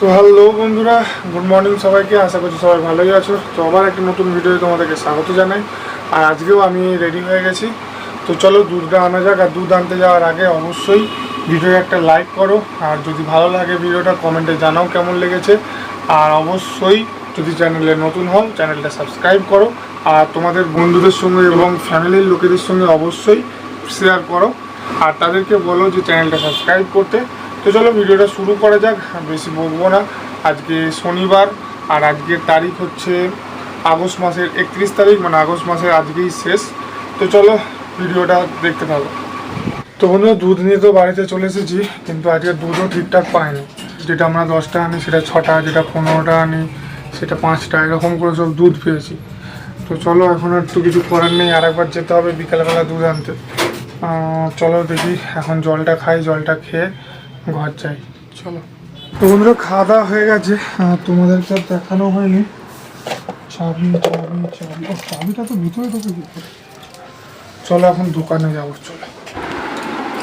তো হ্যালো বন্ধুরা, good morning সবাইকে, আশা করছি সবাই ভালোই আছো। তো আবার একটা নতুন ভিডিও তোমাদেরকে স্বাগত জানাই। আর আজকেও আমি রেডি হয়ে গেছি। তো চলো দুধটা আনা যাক, আর দুধ আনতে যাওয়ার আগে অবশ্যই ভিডিও একটা লাইক করো। আর যদি ভালো লাগে ভিডিওটা কমেন্টে জানাও কেমন লেগেছে। আর অবশ্যই যদি চ্যানেলে নতুন হও চ্যানেলটা সাবস্ক্রাইব করো। আর তোমাদের বন্ধুদের সঙ্গে এবং ফ্যামিলির লোকেদের সঙ্গে অবশ্যই শেয়ার করো। আর তাদেরকে বলো যে চ্যানেলটা সাবস্ক্রাইব করতে। তো চলো, ভিডিওটা শুরু করা যাক বেশি বলব না। আজকে শনিবার, আর আজকের তারিখ হচ্ছে আগস্ট মাসের একত্রিশ তারিখ মানে আগস্ট মাসের আজকেই শেষ। তো চলো, ভিডিওটা দেখতে থাকো। তো বন্ধুরা, দুধ নিয়ে তো বাড়িতে চলে এসেছি, কিন্তু আজকে দুধও ঠিকঠাক পাইনি। যেটা আমরা দশটা আনি, সেটা ছটা, যেটা পনেরোটা আনি, সেটা পাঁচটা, এরকম করে সব দুধ পেয়েছি। তো চলো, এখন আর তো কিছু করার নেই, আর একবার যেতে হবে বিকালবেলা দুধ আনতে। চলো দেখি, এখন জলটা খাই, জলটা খেয়ে ঘর যাই, চলো। তো বন্ধুরা, খাওয়া দাওয়া হয়ে গেছে। তোমাদেরকে আর দেখানো হয়নি। চাবি চাবি চাবি। ও, চাবিটা তো ভিতরে ঢোকে চলো, এখন দোকানে যাব, চলো।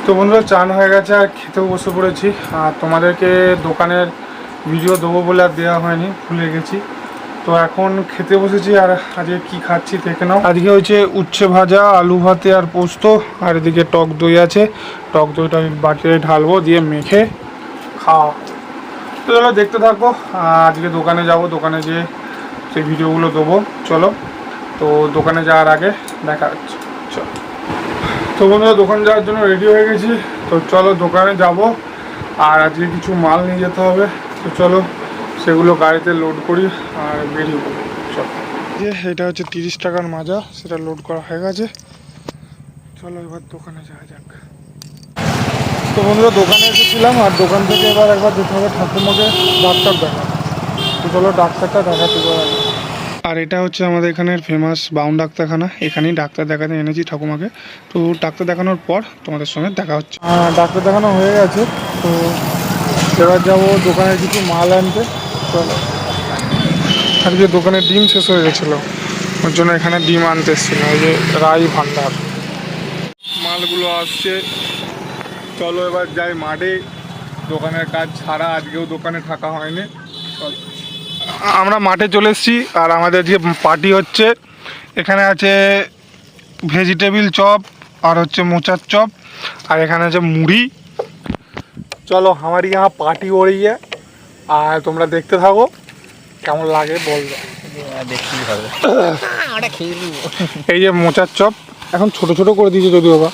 তো বন্ধুরা, চান হয়ে গেছে, আর খেতেও বসে পড়েছি। আর তোমাদেরকে দোকানের ভিডিও দেবো বলে আর দেওয়া হয়নি, ভুলে গেছি। তো এখন খেতে বসেছি আর আজকে কি খাচ্ছি দেখে নাও। আজকে হচ্ছে উচ্ছে ভাজা, আলু ভাতে আর পোস্ত, আর এদিকে টক দই আছে। টক দইটা আমি বাটিতে ঢালবো, দিয়ে মেখে খাওয়া। তো চলো দেখতে থাকব আজকে দোকানে যাব, দোকানে যেয়ে সেই ভিডিওগুলো দেবো। চলো, তো দোকানে যাওয়ার আগে দেখা হচ্ছে। চলো। তো বন্ধুরা, দোকান যাওয়ার জন্য রেডি হয়ে গেছি। তো চলো দোকানে যাব, আর আজকে কিছু মাল নিয়ে যেতে হবে। তো চলো সেগুলো গাড়িতে লোড করি আর বেরিয়ে পড়ি, চলো। যে এটা হচ্ছে তিরিশ টাকার মাজা, সেটা লোড করা হয়ে গেছে। চলো এবার দোকানে যাওয়া যাক। তো বন্ধুরা, দোকানে এসেছিলাম আর দোকান থেকে এবার একবার যেতে হবে ঠাকুমাকে ডাক্তার দেখা তো চলো ডাক্তারটা দেখাতে পারে আর এটা হচ্ছে আমাদের এখানের ফেমাস বাউন ডাক্তারখানা। এখানেই ডাক্তার দেখাতে এনেছি ঠাকুমাকে তো ডাক্তার দেখানোর পর তোমাদের সঙ্গে দেখা হচ্ছে। ডাক্তার দেখানো হয়ে গেছে। তো এবার যাব দোকানে কিছু মাল আনতে। চলো আজকে দোকানে ডিম শেষ হয়ে গেছিলো ওর জন্য এখানে ডিম আনতে এসেছিল এই যে রাই ভান্ডার মালগুলো আসছে চলো এবার যাই মাঠে দোকানের কাজ ছাড়া আজকেও দোকানে থাকা হয়নি চলো আমরা মাঠে চলে এসেছি আর আমাদের যে পার্টি হচ্ছে এখানে আছে ভেজিটেবিল চপ আর হচ্ছে মোচার চপ আর এখানে আছে মুড়ি চলো আমার ইহা পার্টি हो रही है আর তোমরা দেখতে থাকো কেমন লাগে বলবে দেখতেই হবে এই যে মোচার চপ এখন ছোট ছোট করে দিয়েছে যদিও বা।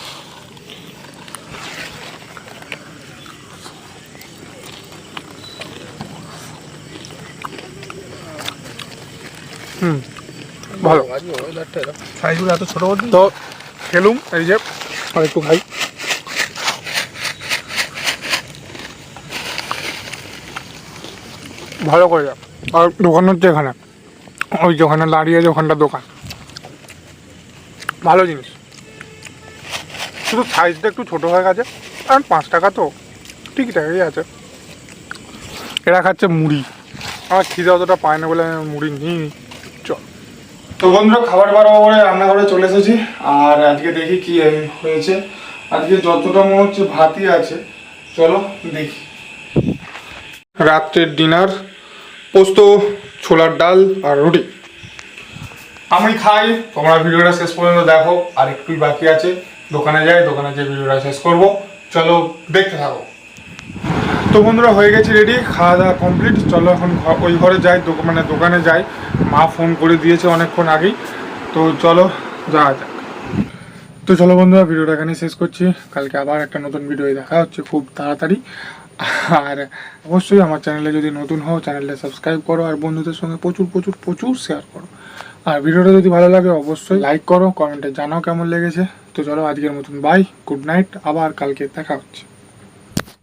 হুম ভালো। সাইজগুলো এত ছোট তো খেলুম এই যে আর একটু খাই। ভালো করে আর দোকান হচ্ছে এখানে। ওই ওখানে দাঁড়িয়ে আছে ওখানটা দোকান। ভালো জিনিস। শুধু সাইজটা একটু ছোটো হয়ে গেছে। আর পাঁচ টাকা তো। ঠিকঠাকই আছে। এরা খাচ্ছে মুড়ি। আমার খিদে অতটা পায় না বলে আমি মুড়ি নিই চল। তো বন্ধুরা খাবার বাড়াবো বলে রান্নাঘরে চলে এসেছি। আর আজকে দেখি কি হয়েছে। আজকে যতটা মনে হচ্ছে ভাতই আছে। চলো দেখি। রাত্রের ডিনার পোস্ত, ছোলার ডাল আর রুটি। আমি খাই, তোমরা ভিডিওটা শেষ পর্যন্ত দেখো, আর একটুই বাকি আছে। দোকানে যাই, দোকানে যে ভিডিওটা শেষ করব। চলো, দেখতে থাকো। তো বন্ধুরা, হয়ে গেছে রেডি খাওয়া দাওয়া কমপ্লিট চলো এখন ওই ঘরে যাই মানে দোকানে যাই। মা ফোন করে দিয়েছে অনেকক্ষণ আগেই। তো চলো, যাওয়া যাক। তো চলো বন্ধুরা, ভিডিওটা এখানে শেষ করছি। কালকে আবার একটা নতুন ভিডিও দেখা হচ্ছে খুব তাড়াতাড়ি। আর অবশ্যই আমার চ্যানেলে যদি নতুন হও চ্যানেলটা সাবস্ক্রাইব করো, আর বন্ধুদের সঙ্গে প্রচুর প্রচুর প্রচুর শেয়ার করো। আর ভিডিওটা যদি ভালো লাগে, অবশ্যই লাইক করো কমেন্টে জানাও কেমন লেগেছে। তো চলো আজকের মতন বাই গুড নাইট আবার কালকে দেখা হচ্ছে।